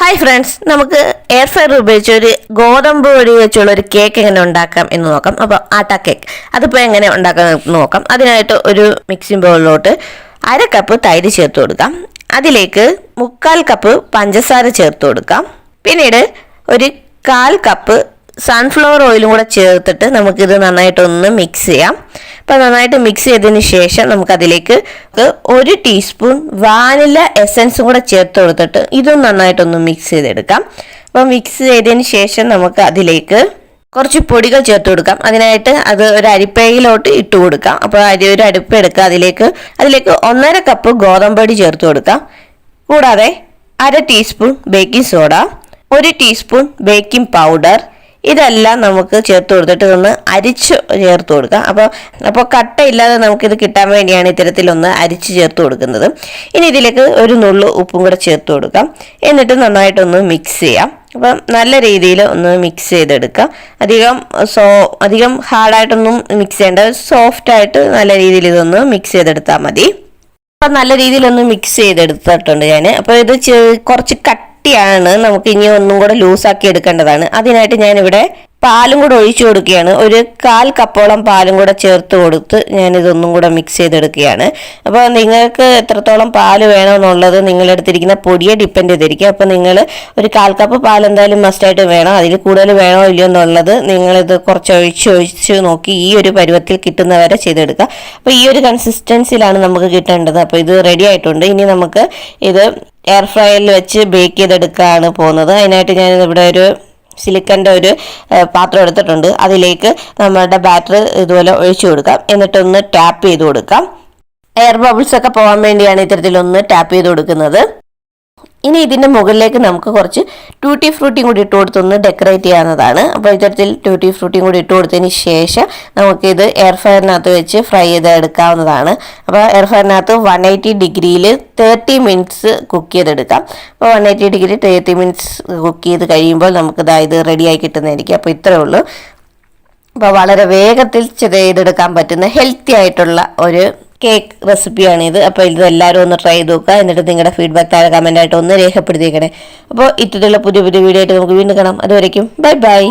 Hi friends നമുക്ക് air fryer ഉപയോഗിച്ച് ഒരു ഗോതമ്പ് പൊടി വെച്ചുള്ള ഒരു കേക്ക് എങ്ങനെ ഉണ്ടാക്കാം എന്ന് നോക്കാം. അപ്പോൾ ആട്ട കേക്ക് അതിപ്പോൾ എങ്ങനെ ഉണ്ടാക്കാം നോക്കാം. അതിനായിട്ട് ഒരു മിക്സിംഗ് ബൗളിലോട്ട് അര കപ്പ് തൈര് ചേർത്ത് കൊടുക്കാം. അതിലേക്ക് മുക്കാൽ കപ്പ് പഞ്ചസാര ചേർത്ത് കൊടുക്കാം. പിന്നീട് ഒരു കാൽ കപ്പ് സൺഫ്ലവർ ഓയിലും കൂടെ ചേർത്തിട്ട് നമുക്കിത് നന്നായിട്ടൊന്ന് മിക്സ് ചെയ്യാം. അപ്പോൾ നന്നായിട്ട് മിക്സ് ചെയ്തതിന് ശേഷം നമുക്കതിലേക്ക് ഒരു ടീസ്പൂൺ വാനില എസൻസും കൂടെ ചേർത്ത് കൊടുത്തിട്ട് ഇതും നന്നായിട്ടൊന്ന് മിക്സ് ചെയ്തെടുക്കാം. അപ്പോൾ മിക്സ് ചെയ്തതിന് ശേഷം നമുക്ക് അതിലേക്ക് കുറച്ച് പൊടികൾ ചേർത്ത് കൊടുക്കാം. അതിനായിട്ട് അത് ഒരു അരിപ്പയിലോട്ട് ഇട്ട് കൊടുക്കാം. അപ്പോൾ അരി ഒരു അടുപ്പ് എടുക്കുക. അതിലേക്ക് അതിലേക്ക് ഒന്നര കപ്പ് ഗോതമ്പൊടി ചേർത്ത് കൊടുക്കാം. കൂടാതെ അര ടീസ്പൂൺ ബേക്കിംഗ് സോഡ ഒരു ടീസ്പൂൺ ബേക്കിംഗ് പൗഡർ ഇതെല്ലാം നമുക്ക് ചേർത്ത് കൊടുത്തിട്ട് ഒന്ന് അരിച്ച് ചേർത്ത് കൊടുക്കാം. അപ്പോൾ അപ്പോൾ കട്ടയില്ലാതെ നമുക്കിത് കിട്ടാൻ വേണ്ടിയാണ് ഇത്തരത്തിലൊന്ന് അരിച്ച് ചേർത്ത് കൊടുക്കുന്നത്. ഇനി ഇതിലേക്ക് ഒരു നുള്ളു ഉപ്പും കൂടെ ചേർത്ത് കൊടുക്കാം. എന്നിട്ട് നന്നായിട്ടൊന്ന് മിക്സ് ചെയ്യാം. അപ്പം നല്ല രീതിയിൽ ഒന്ന് മിക്സ് ചെയ്തെടുക്കുക അധികം സോ അധികം ഹാർഡായിട്ടൊന്നും മിക്സ് ചെയ്യേണ്ട സോഫ്റ്റ് ആയിട്ട് നല്ല രീതിയിൽ ഇതൊന്ന് മിക്സ് ചെയ്തെടുത്താൽ മതി. അപ്പം നല്ല രീതിയിലൊന്ന് മിക്സ് ചെയ്തെടുത്തിട്ടുണ്ട് ഞാൻ അപ്പോൾ ഇത് കുറച്ച് കുറച്ച് കട്ടിയാണ് നമുക്ക് ഇനി ഒന്നും കൂടെ ലൂസാക്കി എടുക്കേണ്ടതാണ്. അതിനായിട്ട് ഇവിടെ പാലും കൂടെ ഒഴിച്ചു കൊടുക്കുകയാണ്. ഒരു കാൽ കപ്പോളം പാലും കൂടെ ചേർത്ത് കൊടുത്ത് ഞാൻ ഇതൊന്നും കൂടെ മിക്സ് ചെയ്തെടുക്കുകയാണ്. അപ്പോൾ നിങ്ങൾക്ക് എത്രത്തോളം പാൽ വേണമെന്നുള്ളത് നിങ്ങളെടുത്തിരിക്കുന്ന പൊടിയെ ഡിപ്പെൻഡ് ചെയ്തിരിക്കും. അപ്പോൾ നിങ്ങൾ ഒരു കാൽ കപ്പ് പാൽ എന്തായാലും മസ്റ്റായിട്ട് വേണം. അതിൽ കൂടുതൽ വേണോ ഇല്ലയോ എന്നുള്ളത് നിങ്ങളിത് കുറച്ച് ഒഴിച്ച് ഒഴിച്ച് നോക്കി ഈ ഒരു പരുവത്തിൽ കിട്ടുന്നവരെ ചെയ്തെടുക്കുക. അപ്പോൾ ഈ ഒരു കൺസിസ്റ്റൻസിയിലാണ് നമുക്ക് കിട്ടേണ്ടത്. അപ്പോൾ ഇത് റെഡി ആയിട്ടുണ്ട്. ഇനി നമുക്ക് ഇത് എയർ ഫ്രയറിൽ വെച്ച് ബേക്ക് ചെയ്തെടുക്കുകയാണ് പോകുന്നത്. അതിനായിട്ട് ഞാൻ ഇവിടെ ഒരു സിലിക്കന്റെ ഒരു പാത്രം എടുത്തിട്ടുണ്ട്. അതിലേക്ക് നമ്മുടെ ബാറ്ററി ഇതുപോലെ ഒഴിച്ചു കൊടുക്കാം. എന്നിട്ടൊന്ന് ടാപ്പ് ചെയ്ത് കൊടുക്കാം. എയർ ബബിൾസ് ഒക്കെ പോകാൻ വേണ്ടിയാണ് ഇത്തരത്തിലൊന്ന് ടാപ്പ് ചെയ്ത് കൊടുക്കുന്നത്. ഇനി ഇതിന്റെ മുകളിലേക്ക് നമുക്ക് കുറച്ച് ട്യൂട്ടി ഫ്രൂട്ടിയും കൂടി ഇട്ട് കൊടുത്തൊന്ന് ഡെക്കറേറ്റ് ചെയ്യാവുന്നതാണ്. അപ്പോൾ ഇത്തരത്തിൽ ട്യൂട്ടി ഫ്രൂട്ടിയും കൂടി ഇട്ട് കൊടുത്തതിന് ശേഷം നമുക്കിത് എയർ ഫ്രയറിനകത്ത് വെച്ച് ഫ്രൈ ചെയ്ത് എടുക്കാവുന്നതാണ്. അപ്പോൾ എയർ ഫ്രയറിനകത്ത് വൺ എയ്റ്റി ഡിഗ്രിയിൽ തേർട്ടി മിനിറ്റ്സ് കുക്ക് ചെയ്തെടുക്കാം. അപ്പോൾ one eighty degree thirty minutes cook ചെയ്ത് കഴിയുമ്പോൾ നമുക്ക് ഇതാ ഇത് റെഡിയായി കിട്ടുന്നതായിരിക്കും. അപ്പോൾ ഇത്രയേ ഉള്ളൂ. അപ്പോൾ വളരെ വേഗത്തിൽ ചെയ്തെടുക്കാൻ പറ്റുന്ന ഹെൽത്തി ആയിട്ടുള്ള ഒരു കേക്ക് റെസിപ്പിയാണ് ഇത് അപ്പോൾ ഇത് എല്ലാവരും ഒന്ന് ട്രൈ ചെയ്ത് നോക്കുക എന്നിട്ട് നിങ്ങളുടെ ഫീഡ്ബാക്ക് താഴെ കമന്റായിട്ട് ഒന്ന് രേഖപ്പെടുത്തിയേക്കണേ. അപ്പോൾ ഇത്തരത്തിലുള്ള പുതിയ പുതിയ വീഡിയോ ആയിട്ട് നമുക്ക് വീണ്ടും കാണാം. അതുവരയ്ക്കും ബൈ ബൈ